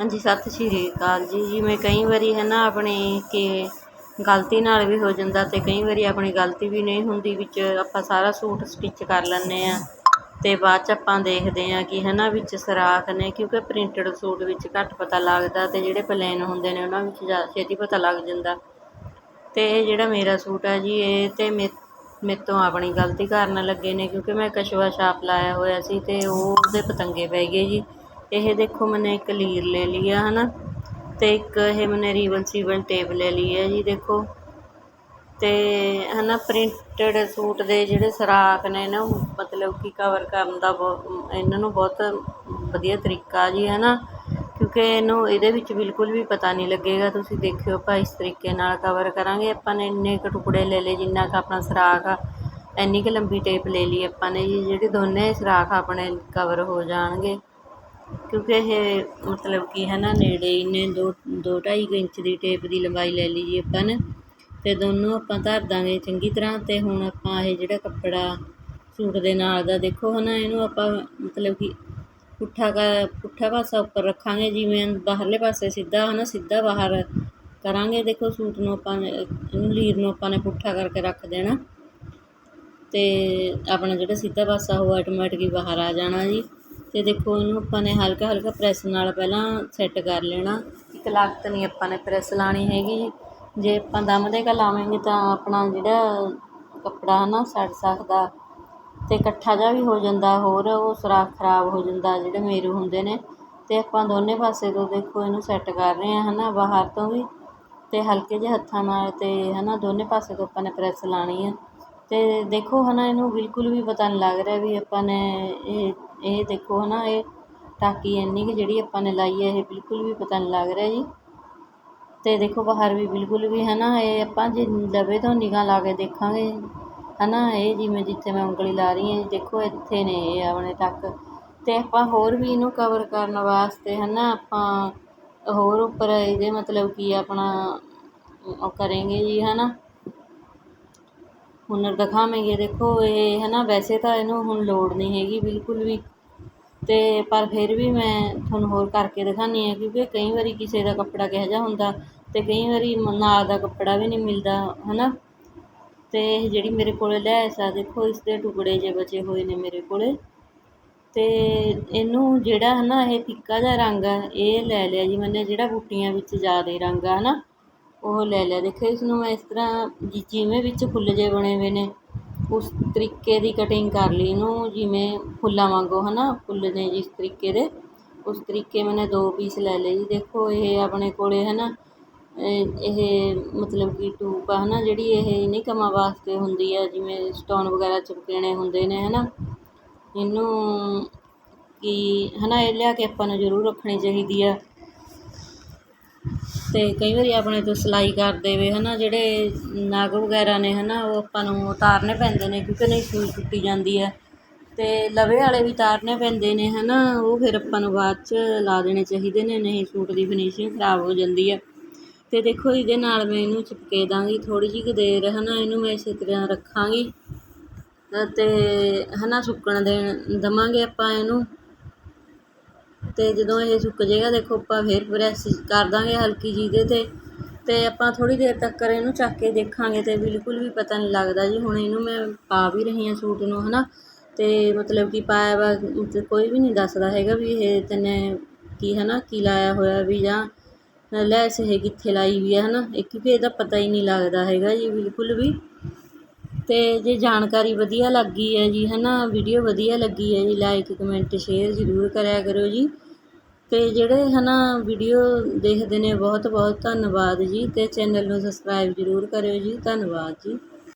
ਹਾਂਜੀ, ਸਤਿ ਸ਼੍ਰੀ ਅਕਾਲ ਜੀ। ਜਿਵੇਂ ਕਈ ਵਾਰੀ ਹੈ ਨਾ ਆਪਣੀ ਕਿ ਗਲਤੀ ਨਾਲ ਵੀ ਹੋ ਜਾਂਦਾ ਅਤੇ ਕਈ ਵਾਰੀ ਆਪਣੀ ਗਲਤੀ ਵੀ ਨਹੀਂ ਹੁੰਦੀ, ਵਿੱਚ ਆਪਾਂ ਸਾਰਾ ਸੂਟ ਸਟਿਚ ਕਰ ਲੈਂਦੇ ਹਾਂ ਅਤੇ ਬਾਅਦ ਚ ਆਪਾਂ ਦੇਖਦੇ ਹਾਂ ਕਿ ਹੈ ਨਾ ਵਿੱਚ ਸਰਾਖ ਨੇ, ਕਿਉਂਕਿ ਪ੍ਰਿੰਟਡ ਸੂਟ ਵਿੱਚ ਘੱਟ ਪਤਾ ਲੱਗਦਾ ਅਤੇ ਜਿਹੜੇ ਪਲੇਨ ਹੁੰਦੇ ਨੇ ਉਹਨਾਂ ਵਿੱਚ ਜ਼ਿਆਦਾ ਛੇਤੀ ਪਤਾ ਲੱਗ ਜਾਂਦਾ। ਅਤੇ ਇਹ ਜਿਹੜਾ ਮੇਰਾ ਸੂਟ ਹੈ ਜੀ, ਇਹ ਤੇ ਮੇ ਮੇਰੇ ਤੋਂ ਆਪਣੀ ਗਲਤੀ ਕਰਨ ਲੱਗੇ ਨੇ, ਕਿਉਂਕਿ ਮੈਂ ਕਸ਼ਵਾ ਛਾਪ ਲਾਇਆ ਹੋਇਆ ਸੀ ਅਤੇ ਉਹ ਉਹਦੇ ਪਤੰਗੇ ਪੈ ਗਏ ਜੀ। ਇਹ ਦੇਖੋ ਮੈਨੇ ਇੱਕ ਲੀਰ ਲੈ ਲਈ ਆ, ਹਨਾ? ਤੇ ਇੱਕ ਇਹ ਮੈਨੇ ਰੀਵਨ ਸੀਵਨ ਟੇਪ ਲੈ ਲਈ ਹੈ ਜੀ, ਦੇਖੋ। ਤੇ, ਹਨਾ, ਪ੍ਰਿੰਟਡ ਸੂਟ ਦੇ ਜਿਹੜੇ ਸਰਾਖ ਨੇ ਨਾ, ਮਤਲਬ ਕਿ ਕਵਰ ਕਰਨ ਦਾ ਬਹੁਤ ਇਹਨਾਂ ਨੂੰ ਬਹੁਤ ਵਧੀਆ ਤਰੀਕਾ ਜੀ, ਹਨਾ? ਕਿਉਂਕਿ ਇਹਨੂੰ, ਇਹਦੇ ਵਿੱਚ ਬਿਲਕੁਲ ਵੀ ਪਤਾ ਨਹੀਂ ਲੱਗੇਗਾ, ਤੁਸੀਂ ਦੇਖਿਓ ਆਪਾਂ ਇਸ ਤਰੀਕੇ ਨਾਲ ਕਵਰ ਕਰਾਂਗੇ। ਆਪਾਂ ਨੇ ਇੰਨੇ ਕੁ ਟੁਕੜੇ ਲੈ ਲਏ, ਜਿੰਨਾ ਕੁ ਆਪਣਾ ਸਰਾਖ ਆ, ਇੰਨੀ ਕੁ ਲੰਬੀ ਟੇਪ ਲੈ ਲਈ ਆਪਾਂ ਨੇ ਜੀ, ਜਿਹੜੇ ਦੋਨੇ ਸਰਾਖ ਆਪਣੇ ਕਵਰ ਹੋ ਜਾਣਗੇ। ਕਿਉਂਕਿ ਇਹ ਮਤਲਬ ਕਿ ਹੈ ਨਾ ਨੇੜੇ ਹੀ ਨੇ ਦੋ ਦੋ ਢਾਈ ਕੁ ਇੰਚ ਦੀ ਟੇਪ ਦੀ ਲੰਬਾਈ ਲੈ ਲਈ ਜੀ ਆਪਾਂ ਨੇ। ਅਤੇ ਦੋਨੋਂ ਆਪਾਂ ਧਰ ਦਾਂਗੇ ਚੰਗੀ ਤਰ੍ਹਾਂ ਅਤੇ ਹੁਣ ਆਪਾਂ ਇਹ ਜਿਹੜਾ ਕੱਪੜਾ ਸੂਟ ਦੇ ਨਾਲ ਦਾ ਦੇਖੋ ਹੈ ਨਾ ਇਹਨੂੰ ਆਪਾਂ ਮਤਲਬ ਕਿ ਪੁੱਠਾ ਕਰ ਪੁੱਠਾ ਪਾਸਾ ਉੱਪਰ ਰੱਖਾਂਗੇ, ਜਿਵੇਂ ਬਾਹਰਲੇ ਪਾਸੇ ਸਿੱਧਾ ਹੈ ਨਾ ਸਿੱਧਾ ਬਾਹਰ ਕਰਾਂਗੇ। ਦੇਖੋ ਸੂਟ ਨੂੰ ਆਪਾਂ ਇਹਨੂੰ ਲੀਰ ਨੂੰ ਆਪਾਂ ਨੇ ਪੁੱਠਾ ਕਰਕੇ ਰੱਖ ਦੇਣਾ। ਤੇ ਆਪਣਾ ਜਿਹੜਾ ਸਿੱਧਾ ਪਾਸਾ ਉਹ ਆਟੋਮੈਟਿਕ ਹੀ ਬਾਹਰ ਆ ਜਾਣਾ ਜੀ। ਤੇ ਦੇਖੋ ਇਹਨੂੰ ਆਪਾਂ ਨੇ ਹਲਕਾ ਹਲਕਾ ਪ੍ਰੈਸ ਨਾਲ ਪਹਿਲਾਂ ਸੈੱਟ ਕਰ ਲੈਣਾ। ਇੱਕ ਲਾਗਤ ਨਹੀਂ ਆਪਾਂ ਨੇ ਪ੍ਰੈਸ ਲਾਣੀ ਹੈਗੀ। ਜੇ ਆਪਾਂ ਦਮ ਦੇ ਕਾ ਲਾਵਾਂਗੇ ਤਾਂ ਆਪਣਾ ਜਿਹੜਾ ਕੱਪੜਾ ਹੈ ਨਾ ਸੜ ਸਕਦਾ। ਤੇ ਇਕੱਠਾ ਜਿਹਾ ਵੀ ਹੋ ਜਾਂਦਾ, ਹੋਰ ਉਹ ਸੁਰਾਖ ਖਰਾਬ ਹੋ ਜਾਂਦਾ, ਜਿਹੜੇ ਮੇਰੂ ਹੁੰਦੇ ਨੇ। ਤੇ ਆਪਾਂ ਦੋਨੇ ਪਾਸੇ ਤੋਂ ਦੇਖੋ ਇਹਨੂੰ ਸੈੱਟ ਕਰ ਰਹੇ ਹਾਂ ਹਨਾ ਬਾਹਰ ਤੋਂ ਵੀ। ਤੇ ਹਲਕੇ ਜਿਹੇ ਹੱਥਾਂ ਨਾਲ ਤੇ ਹਨਾ ਦੋਨੇ ਪਾਸੇ ਤੋਂ ਆਪਾਂ ਨੇ ਪ੍ਰੈਸ ਲਾਣੀ ਆ। ਅਤੇ ਦੇਖੋ ਹੈ ਨਾ ਇਹਨੂੰ ਬਿਲਕੁਲ ਵੀ ਪਤਾ ਨਹੀਂ ਲੱਗ ਰਿਹਾ ਵੀ ਆਪਾਂ ਨੇ ਇਹ ਇਹ ਦੇਖੋ ਹੈ ਨਾ ਇਹ ਟਾਕੀ ਇੰਨੀ ਕੁ ਜਿਹੜੀ ਆਪਾਂ ਨੇ ਲਾਈ ਹੈ, ਇਹ ਬਿਲਕੁਲ ਵੀ ਪਤਾ ਨਹੀਂ ਲੱਗ ਰਿਹਾ ਜੀ। ਅਤੇ ਦੇਖੋ ਬਾਹਰ ਵੀ ਬਿਲਕੁਲ ਵੀ ਹੈ ਨਾ ਇਹ ਆਪਾਂ ਜੇ ਲਵੇ ਤੋਂ ਨਿਗਾਹ ਲਾ ਕੇ ਦੇਖਾਂਗੇ ਹੈ ਨਾ ਇਹ ਜਿਵੇਂ ਜਿੱਥੇ ਮੈਂ ਉਂਗਲੀ ਲਾ ਰਹੀ ਹਾਂ ਜੀ, ਦੇਖੋ ਇੱਥੇ ਨੇ ਇਹ ਆਪਣੇ ਟੱਕ ਅਤੇ ਆਪਾਂ ਹੋਰ ਵੀ ਇਹਨੂੰ ਕਵਰ ਕਰਨ ਵਾਸਤੇ ਹੈ ਨਾ ਆਪਾਂ ਹੋਰ ਉੱਪਰ ਇਹਦੇ ਮਤਲਬ ਕਿ ਆਪਣਾ ਉਹ ਕਰਾਂਗੇ ਜੀ ਹੈ ਨਾ ਹੁਨਰ ਦਿਖਾਵਾਂਗੇ, ਦੇਖੋ ਇਹ ਹੈ ਨਾ ਵੈਸੇ ਤਾਂ ਇਹਨੂੰ ਹੁਣ ਲੋੜ ਨਹੀਂ ਹੈਗੀ ਬਿਲਕੁਲ ਵੀ। ਤੇ ਪਰ ਫਿਰ ਵੀ ਮੈਂ ਤੁਹਾਨੂੰ ਹੋਰ ਕਰਕੇ ਦਿਖਾਉਂਦੀ ਹਾਂ, ਕਿਉਂਕਿ ਕਈ ਵਾਰੀ ਕਿਸੇ ਦਾ ਕੱਪੜਾ ਕਿਹੋ ਜਿਹਾ ਹੁੰਦਾ ਤੇ ਕਈ ਵਾਰੀ ਨਾਲ ਦਾ ਕੱਪੜਾ ਵੀ ਨਹੀਂ ਮਿਲਦਾ ਹੈ ਨਾ ਤੇ ਇਹ ਜਿਹੜੀ ਮੇਰੇ ਕੋਲ ਲੈਸ ਆ ਦੇਖੋ, ਇਸ ਦੇ ਟੁਕੜੇ ਜੇ ਬਚੇ ਹੋਏ ਨੇ ਮੇਰੇ ਕੋਲ। ਤੇ ਇਹਨੂੰ ਜਿਹੜਾ ਹੈ ਨਾ ਇਹ ਫਿੱਕਾ ਜਿਹਾ ਰੰਗ ਆ, ਇਹ ਲੈ ਲਿਆ ਜੀ ਮੈਨੇ, ਜਿਹੜਾ ਬੂਟੀਆਂ ਵਿੱਚ ਜ਼ਿਆਦਾ ਰੰਗ ਆ ਹੈ ਨਾ ਉਹ ਲੈ ਲਿਆ। ਦੇਖੋ, ਇਸ ਨੂੰ ਮੈਂ ਇਸ ਤਰ੍ਹਾਂ ਜਿਵੇਂ ਵਿੱਚ ਫੁੱਲ ਜੇ ਬਣੇ ਹੋਏ ਨੇ, ਉਸ ਤਰੀਕੇ ਦੀ ਕਟਿੰਗ ਕਰ ਲਈ ਇਹਨੂੰ, ਜਿਵੇਂ ਫੁੱਲਾਂ ਵਾਂਗੂ ਹੈ ਨਾ ਫੁੱਲ ਨੇ ਜਿਸ ਤਰੀਕੇ ਦੇ, ਉਸ ਤਰੀਕੇ ਮੈਨੇ ਦੋ ਪੀਸ ਲੈ ਲਏ ਜੀ। ਦੇਖੋ, ਇਹ ਆਪਣੇ ਕੋਲੇ ਹੈ ਨਾ ਇਹ ਮਤਲਬ ਕਿ ਟੂਪ ਆ ਹੈ ਨਾ ਜਿਹੜੀ ਇਹ ਨਹੀਂ ਕੰਮਾਂ ਵਾਸਤੇ ਹੁੰਦੀ ਆ, ਜਿਵੇਂ ਸਟੋਨ ਵਗੈਰਾ ਚਿਪਕਣੇ ਹੁੰਦੇ ਨੇ ਹੈ ਨਾ ਇਹਨੂੰ ਕਿ ਹੈ ਨਾ ਇਹ ਲਿਆ ਕੇ ਆਪਾਂ ਨੂੰ ਜ਼ਰੂਰ ਰੱਖਣੀ ਚਾਹੀਦੀ ਆ। ਅਤੇ ਕਈ ਵਾਰੀ ਆਪਣੇ ਤੋਂ ਸਿਲਾਈ ਕਰਦੇ ਵੇ ਹੈ ਨਾ ਜਿਹੜੇ ਨਗ ਵਗੈਰਾ ਨੇ ਹੈ ਨਾ ਉਹ ਆਪਾਂ ਨੂੰ ਉਤਾਰਨੇ ਪੈਂਦੇ ਨੇ, ਕਿਉਂਕਿ ਨਹੀਂ ਸੂਈ ਟੁੱਟੀ ਜਾਂਦੀ ਹੈ। ਅਤੇ ਲਵੇ ਵਾਲੇ ਵੀ ਉਤਾਰਨੇ ਪੈਂਦੇ ਨੇ ਹੈ ਨਾ ਉਹ ਫਿਰ ਆਪਾਂ ਨੂੰ ਬਾਅਦ 'ਚ ਲਾ ਦੇਣੇ ਚਾਹੀਦੇ ਨੇ, ਨਹੀਂ ਸੂਟ ਦੀ ਫਿਨਿਸ਼ਿੰਗ ਖਰਾਬ ਹੋ ਜਾਂਦੀ ਹੈ। ਅਤੇ ਦੇਖੋ, ਇਹਦੇ ਨਾਲ ਮੈਂ ਇਹਨੂੰ ਚਿਪਕੇ ਦਾਂਗੀ ਥੋੜ੍ਹੀ ਜਿਹੀ ਕੁ ਦੇਰ ਹੈ ਨਾ ਇਹਨੂੰ ਮੈਂ ਇਸੇ ਤਰ੍ਹਾਂ ਰੱਖਾਂਗੀ। ਅਤੇ ਹੈ ਨਾ ਸੁੱਕਣ ਦੇਣ ਦੇਵਾਂਗੇ ਆਪਾਂ ਇਹਨੂੰ। ਅਤੇ ਜਦੋਂ ਇਹ ਸੁੱਕ ਜਾਏਗਾ, ਦੇਖੋ ਆਪਾਂ ਫਿਰ ਪ੍ਰੈਸ ਕਰ ਦਾਂਗੇ ਹਲਕੀ ਜਿਹੀ ਦੇ 'ਤੇ। ਅਤੇ ਆਪਾਂ ਥੋੜ੍ਹੀ ਦੇਰ ਤੱਕ ਇਹਨੂੰ ਚੱਕ ਕੇ ਦੇਖਾਂਗੇ ਤਾਂ ਬਿਲਕੁਲ ਵੀ ਪਤਾ ਨਹੀਂ ਲੱਗਦਾ ਜੀ, ਹੁਣ ਇਹਨੂੰ ਮੈਂ ਪਾ ਵੀ ਰਹੀ ਹਾਂ ਸੂਟ ਨੂੰ ਹੈ ਨਾ ਅਤੇ ਮਤਲਬ ਕਿ ਪਾਇਆ ਵਾ ਕੋਈ ਵੀ ਨਹੀਂ ਦੱਸਦਾ ਹੈਗਾ ਵੀ ਇਹ ਤੈਨੇ ਕੀ ਹੈ ਨਾ ਕੀ ਲਾਇਆ ਹੋਇਆ ਵੀ ਜਾਂ ਲੈਸ ਇਹ ਕਿੱਥੇ ਲਾਈ ਵੀ ਹੈ ਹੈ ਨਾ ਇਹ ਕਿਉਂਕਿ ਇਹਦਾ ਪਤਾ ਹੀ ਨਹੀਂ ਲੱਗਦਾ ਹੈਗਾ ਜੀ, ਬਿਲਕੁਲ ਵੀ। ਅਤੇ ਜੇ ਜਾਣਕਾਰੀ ਵਧੀਆ ਲੱਗੀ ਹੈ ਜੀ ਹੈ ਨਾ ਵੀਡੀਓ ਵਧੀਆ ਲੱਗੀ ਹੈ ਜੀ ਲਾਈਕ ਕਮੈਂਟ ਸ਼ੇਅਰ ਜ਼ਰੂਰ ਕਰਿਆ ਕਰੋ ਜੀ। ਅਤੇ ਜਿਹੜੇ ਹੈ ਨਾ ਵੀਡੀਓ ਦੇਖਦੇ ਨੇ ਬਹੁਤ ਬਹੁਤ ਧੰਨਵਾਦ ਜੀ ਅਤੇ ਚੈਨਲ ਨੂੰ ਸਬਸਕ੍ਰਾਈਬ ਜ਼ਰੂਰ ਕਰਿਓ ਜੀ, ਧੰਨਵਾਦ ਜੀ।